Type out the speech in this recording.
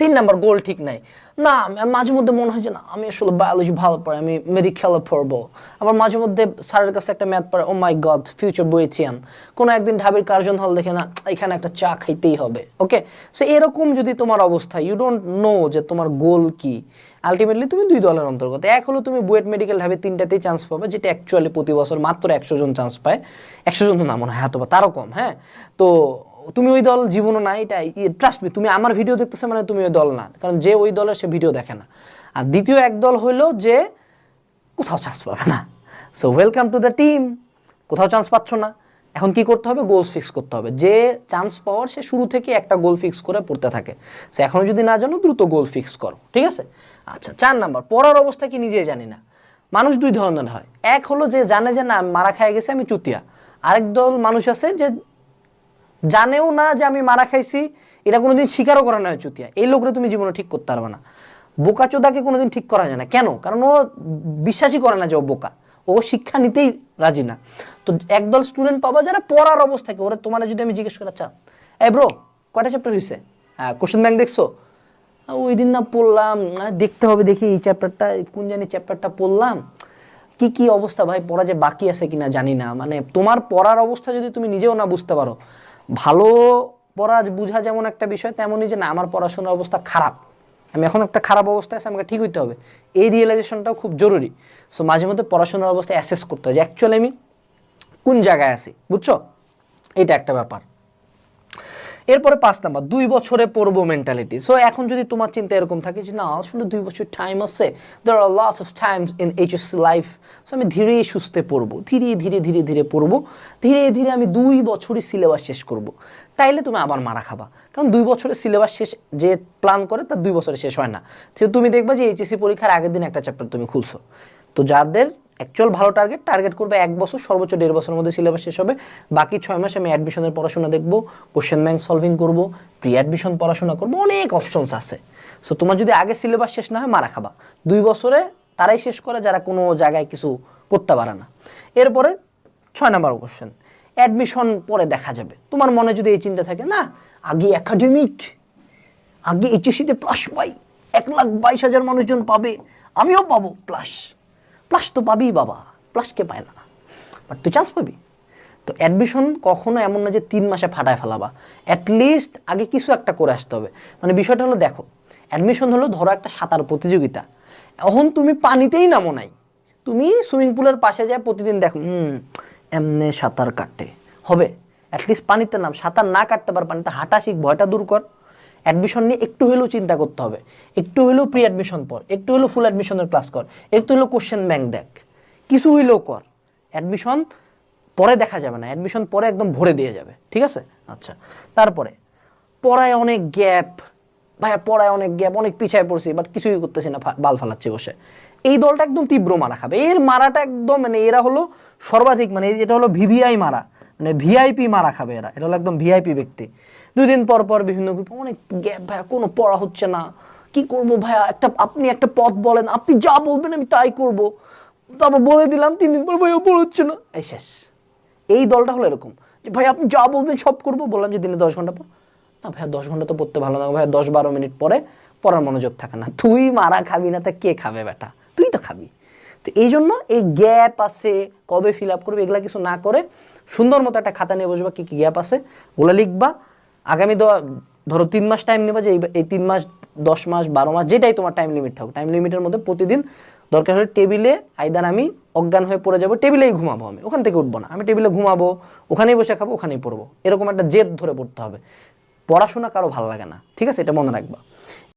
তিন নাম্বার গোল ঠিক নাই। না, মাঝে মধ্যে মনে হয় যে, না, আমি আসলে বায়োলজি ভালো পড়ে, আমি মেডিকেলে পড়ব। আবার মাঝে মধ্যে স্যারের কাছে একটা ম্যাথ পড়ে ও মাই গড ফিউচার বইয়েছিয়ান কোনো একদিন ঢাবির কার্জন হল দেখে, না, এখানে একটা চা খাইতেই হবে ওকে সো এরকম যদি তোমার অবস্থা ইউ ডোন্ট নো যে তোমার গোল কি। আলটিমেটলি তুমি দুই দলের অন্তর্গত। এক হলো তুমি বুয়েট মেডিকেল ঢাবে তিনটাতেই চান্স পাবে, যেটা অ্যাকচুয়ালি প্রতি বছর মাত্র একশো জন চান্স পায়। একশো জন তো না, মনে হয় হয়তো বা তারও কম হ্যাঁ? তো তুমি ওই দল জীবনও না এটা ট্রাস্ট মি তুমি আমার ভিডিও দেখতেছো মানে তুমি ওই দল না। কারণ যে ওই দলের সে ভিডিও দেখে না। আর দ্বিতীয় এক দল হইল যে কোথাও চান্স পাবে না। So welcome to the team কোথাও চান্স পাচ্ছ না। এখন কি করতে হবে? গোলস ফিক্স করতে হবে। যে চান্স পাওয়ার সে শুরু থেকে একটা গোল ফিক্স করে পড়তে থাকে। সে এখনও যদি না জানো, দ্রুত গোল ফিক্স করো। ঠিক আছে? আচ্ছা চার নাম্বার, পড়ার অবস্থা কি নিজে জানি না। মানুষ দুই ধরনের হয়। এক হলো যে জানে যে না, মারা খাই গেছে, আমি চুতিয়া। আরেক দল মানুষ আছে যে জানেও না যে আমি মারা খাইছি, এটা কোনোদিন স্বীকারও করা নয় চুতিয়া। এই লোকরা তুমি জীবনে ঠিক করতে পারবে না। বোকা চোদাকে কোনোদিন ঠিক করা যায় না। কেন? কারণ ও বিশ্বাসই করে না যে ও বোকা। ও শিক্ষা নিতেই রাজি না। তো একদল স্টুডেন্ট পাবা যারা পড়ার অবস্থাকে। ওরা তোমার যদি আমি জিজ্ঞেস করি আচ্ছা এ ব্রো কয়টা চ্যাপ্টার হয়েছে হ্যাঁ কোশ্চেন ব্যাংক দেখছ? ওই দিন না পড়লাম। দেখতে হবে দেখি এই চ্যাপ্টারটা কোন জানি চ্যাপ্টারটা পড়লাম। কি কি অবস্থা ভাই? পড়া যে বাকি আছে কিনা জানি না। মানে তোমার পড়ার অবস্থা যদি তুমি নিজেও না বুঝতে পারো ভালো পড়া বোঝা যেমন একটা বিষয় তেমনই যে না, আমার পড়াশোনার অবস্থা খারাপ। আমি এখন একটা খারাপ অবস্থায় আছে, আমাকে ঠিক হইতে হবে। এই রিয়েলাইজেশনটাও খুব জরুরি। সো মাঝে মধ্যে পড়াশোনার অবস্থা অ্যাসেস করতে হয় যে অ্যাকচুয়ালি আমি কোন জায়গায় আছি, বুঝছ? এটা একটা ব্যাপার। এরপরে পাঁচ নাম্বার, দুই বছরে পড়ব মেন্টালিটি সো এখন যদি তোমার চিন্তা এরকম থাকে যে, না, আসলে দুই বছর টাইম আছে দের আর lots of times in HSC life so আমি ধীরে সুস্থে পড়ব, ধীরে ধীরে ধীরে ধীরে পড়ব, ধীরে ধীরে আমি দুই বছরই সিলেবাস শেষ করব। তাইলে তুমি আবার মারা খাবা। কারণ দুই বছরের সিলেবাস শেষ, যে প্ল্যান করে, তার দুই বছরে শেষ হয় না। সে তুমি দেখবা যে এইচএসসি পরীক্ষার আগের দিন একটা চ্যাপ্টার তুমি খুলছো। তো যাদের অ্যাকচুয়াল ভালো টার্গেট টার্গেট করবে এক বছর, সর্বোচ্চ দেড় বছরের মধ্যে সিলেবাস শেষ হবে। বাকি ছয় মাস আমি অ্যাডমিশনের পড়াশোনা দেখব কোশ্চেন ব্যাংক সলভিং করব প্রি অ্যাডমিশন পড়াশোনা করব, অনেক অপশনস আছে। সো তোমার যদি আগে সিলেবাস শেষ না হয়, মারা খাবা। দুই বছরে তারাই শেষ করে, যারা কোনো জায়গায় কিছু করতে পারে না। এরপরে ছয় নাম্বার কোশ্চেন অ্যাডমিশন পরে দেখা যাবে। তোমার মনে যদি এই চিন্তা থাকে, না, আগে একাডেমিক আগে এইচএসিতে প্লাস পাই, এক লাখ বাইশ হাজার মানুষজন পাবে, আমিও পাবো প্লাস প্লাস তো পাবি বাবা প্লাসকে পায় না। বাট তুই চান্স পাবি। তো অ্যাডমিশন কখনো এমন না যে তিন মাসে ফাটায় ফেলাবা। অ্যাটলিস্ট আগে কিছু একটা করে আসতে হবে। মানে বিষয়টা হলো দেখো অ্যাডমিশন হলো ধরো একটা সাঁতার প্রতিযোগিতা। এখন তুমি পানিতেই নামো নাই। তুমি সুইমিং পুলের পাশে যায় প্রতিদিন দেখো, হুম, এমনে সাঁতার কাটে। হবে। অ্যাটলিস্ট পানিতে নাম। সাঁতার না কাটতে পার, পানিতে হাঁটা শিখ ভয়টা দূর কর। অ্যাডমিশন নিয়ে একটু হলেও চিন্তা করতে হবে। একটু হলেও প্রি অ্যাডমিশন পর একটু হলেও ফুল অ্যাডমিশনের ক্লাস কর, একটু হলেও কোশ্চেন ব্যাংক দেখ। কিছু হইলেও কর। অ্যাডমিশন পরে দেখা যাবে না অ্যাডমিশন পরে একদম ভরে দিয়ে যাবে, ঠিক আছে? আচ্ছা তারপরে, পড়ায় অনেক গ্যাপ ভাইয়া পড়ায় অনেক গ্যাপ অনেক পিছায় পড়ছি বাট কিছুই করতেছি না বাল ফালাচ্ছে বসে। এই দলটা একদম তীব্র মারা খাবে। এর মারাটা একদম মানে এরা হলো সর্বাধিক মানে এটা হলো ভিভিআই মারা মানে ভিআইপি মারা খাবে এরা। এটা হলো একদম ভিআইপি ব্যক্তি। দুই দিন পর পর বিভিন্ন গ্রুপে অনেক গ্যাপ ভাইয়া, কোনো পড়া হচ্ছে না। কি করব ভাইয়া? একটা, আপনি একটা পথ বলেন, আপনি যা বলবেন আমি তাই করব। তারপর বলে দিলাম, তিন দিন পর ভাইয়া পড়া হচ্ছে না। এই শেষ। এই দলটা হলো এরকম। যে ভাই আপনি যা বলবেন সব করব, বললাম যে দিনে দশ ঘণ্টা পর না ভাইয়া, দশ ঘণ্টা তো পড়তে ভালো না। ভাইয়া, দশ বারো মিনিট পরে পড়ার মনোযোগ থাকে না। তুই মারা খাবি না, তা কে খাবে বেটা? তুই তো খাবি। তো এই জন্য এই গ্যাপ আছে, কবে ফিল আপ করবে, এগুলা কিছু না করে সুন্দর মতো একটা খাতা নিয়ে বসবা, কি কি গ্যাপ আছে, ওগুলো লিখবা। আগামী ধরো তিন মাস টাইম নেবা যে এই- এই তিন মাস, দশ মাস, বারো মাস, যেটাই তোমার টাইম লিমিট থাকুক। টাইম লিমিটের মধ্যে প্রতিদিন দরকার হলে টেবিলে আইদার আমি অজ্ঞান হয়ে পড়ে যাব টেবিলেই ঘুমাবো আমি। ওখান থেকে উঠবো না। আমি টেবিলে ঘুমাবো, ওখানেই বসে খাব, ওখানেই পড়ব। এরকম একটা জেদ ধরে পড়তে হবে। পড়াশোনা কারও ভালো লাগে না। ঠিক আছে? এটা মনে রাখবা।